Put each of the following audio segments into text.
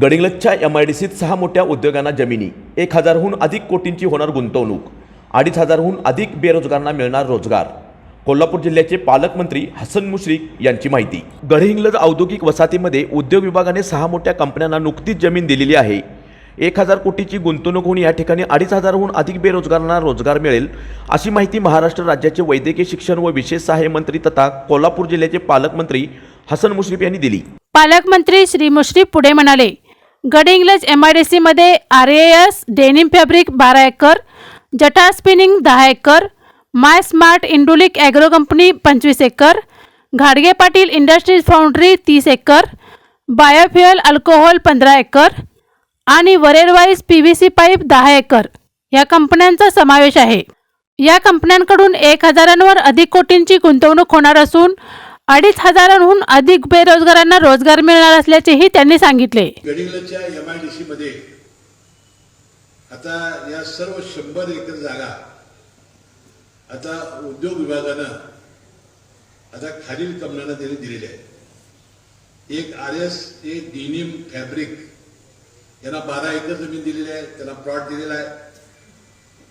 गडिंग्लजच्या M I D सीत सहा मोठ्या उद्योगांना जमिनी एक हजारहून अधिक कोटींची होणार गुंतवणूक अडीच हजारहून अधिक बेरोजगारांना मिळणार रोजगार. कोल्हापूर जिल्ह्याचे पालकमंत्री हसन मुश्रीफ यांची माहिती. गडहिंग्लज औद्योगिक वसाहतीमध्ये उद्योग विभागाने सहा मोठ्या कंपन्यांना नुकतीच जमीन दिलेली आहे. एक हजार कोटीची गुंतवणूक होऊन या ठिकाणी अडीच हजारहून अधिक बेरोजगारांना रोजगार मिळेल अशी माहिती महाराष्ट्र राज्याचे वैद्यकीय शिक्षण व विशेष सहाय्य मंत्री तथा कोल्हापूर जिल्ह्याचे पालकमंत्री हसन मुश्रीफ यांनी दिली. पालकमंत्री श्री मुश्रीफ पुढे म्हणाले गडिंग्लज एम आय डी सीमध्ये R A S denim fabric बारा एकर जटा स्पिनिंग दहा एकर माय स्मार्ट इंडुलिक ॲग्रो कंपनी पंचवीस एकर घाडगे पाटील इंडस्ट्रीज फाउंड्री तीस एकर बायोफ्युएल अल्कोहोल पंधरा एकर आणि वरेरवाईज पी व्ही सी पाईप दहा एकर या कंपन्यांचा समावेश आहे. या कंपन्यांकडून एक हजारांवर अधिक कोटींची गुंतवणूक होणार असून अडीच हजारांहून अधिक बेरोजगारांना रोजगार मिळणार असल्याचेही त्यांनी सांगितले. गडिंग्लजच्या एम आय डी सी मध्ये आता या सर्व शंभर एकर जागा आता उद्योग विभागानं आता खालील कमलांना त्यांनी दिलेली आहे एक R S A denim fabric यांना बारा एकर जमीन दिलेली आहे त्यांना प्लॉट दिलेला आहे.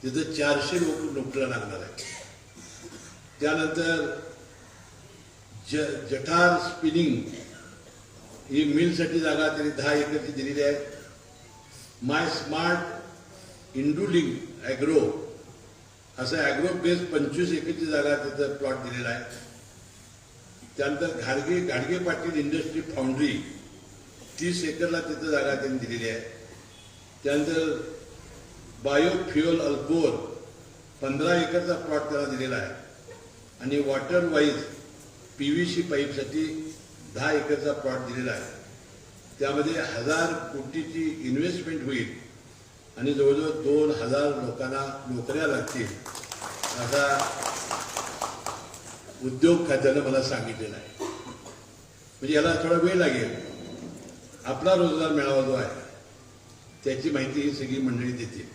तिथं चारशे लोक नोकरीला लागणार आहे त्यानंतर ज जठार स्पिनिंग ही मिलसाठी जागा त्यांनी दहा एकरची दिलेली आहे. माय स्मार्ट इंडुलिंग ॲग्रो असं ॲग्रो बेस पंचवीस एकरची जागा तिथं प्लॉट दिलेला आहे. त्यानंतर घाडगे घाडगे पाटील इंडस्ट्री फाउंड्री तीस एकरला तिथं जागा त्यांनी दिलेली आहे. त्यानंतर बायोफ्युअल अल्कोर पंधरा एकरचा प्लॉट त्याला दिलेला आहे. आणि water wise P V C पाईपसाठी दहा एकरचा प्लॉट दिलेला आहे. त्यामध्ये हजार कोटीची इन्व्हेस्टमेंट होईल आणि जवळजवळ दोन हजार लोकांना नोकऱ्या लागतील असा उद्योग खात्यानं मला सांगितलेलं आहे. म्हणजे याला थोडा वेळ लागेल. आपला रोजगार मिळावा जो आहे त्याची माहिती ही सगळी मंडळी देतील.